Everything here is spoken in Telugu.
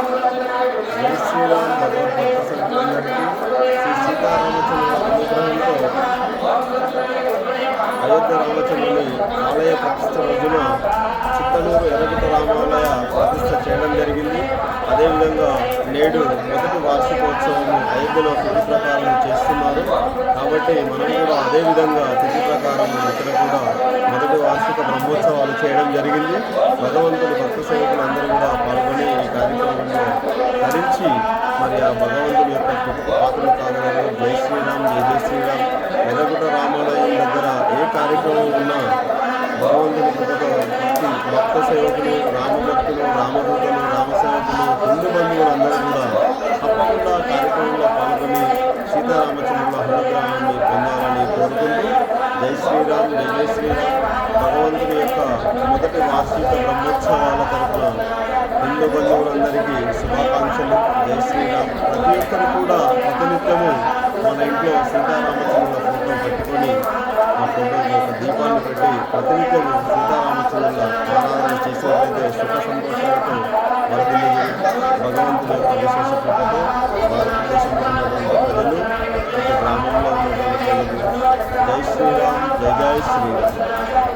జై శ్రీరామ్ భగవద్భక్త శ్రీ సీతారామచంద్ర అనుగ్రహంతో అయోధ్య రామచంద్రుని ఆలయ ప్రతిష్ట రోజున చిత్తలూరు ఎర్రగుట్ట రామాలయ ప్రతిష్ట చేయడం జరిగింది. అదేవిధంగా నేడు మొదటి వార్షికోత్సవం అయోధ్యలో తిథి ప్రకారం చేస్తున్నారు. కాబట్టి మనం కూడా అదేవిధంగా తిథి ప్రకారం ఇక్కడ కూడా మొదటి వార్షిక బ్రహ్మోత్సవాలు చేయడం జరిగింది. భగవంతుడు భక్త సేవకులు అందరూ కూడా పాల్గొని భగవంతుడి భగవంతుని యొక్క కృపకు పాత్రలు కాగలరు జై శ్రీరామ్ జై జై శ్రీరామ్. ఎర్రగుట్ట రామాలయం దగ్గర ఏ కార్యక్రమం ఉన్నా భగవంతుని కృపతో భక్తి భక్త సేవకులు రామభక్తులు రామదూతలు రామసేవకులు హిందూ బంధువులందరూ కూడా తప్పకుండా కార్యక్రమంలో పాల్గొని సీతారామచంద్రుల అనుగ్రహాన్ని పొందాలని కోరుకుంటూ జై శ్రీరామ్ జై జై శ్రీరామ్. భగవంతుని యొక్క మొదటి వార్షిక బ్రహ్మోత్సవాల తరఫున హిందూ బంధువులందరికీ శుభాకాంక్షలు. జై ప్రతి ఒక్కరు కూడా ప్రతినిత్యము మన ఇంట్లో సీతారామచంద్రుల ఫోటో పెట్టుకొని ఆ ఫోటోకి ఒక దీపాన్ని పెట్టి ప్రతినిత్యం సీతారామచంద్రుల ఆరాధన చేసినట్లయితే సుఖ సంతోషాలతో వర్ధిల్లి భగవంతుని యొక్క విశేష కృపతో భారతదేశంలో ఉన్నటువంటి ప్రజలు ప్రతి గ్రామంలో ఉన్నటువంటి ప్రజలు జై శ్రీరామ్ జయ జయ శ్రీరామ్.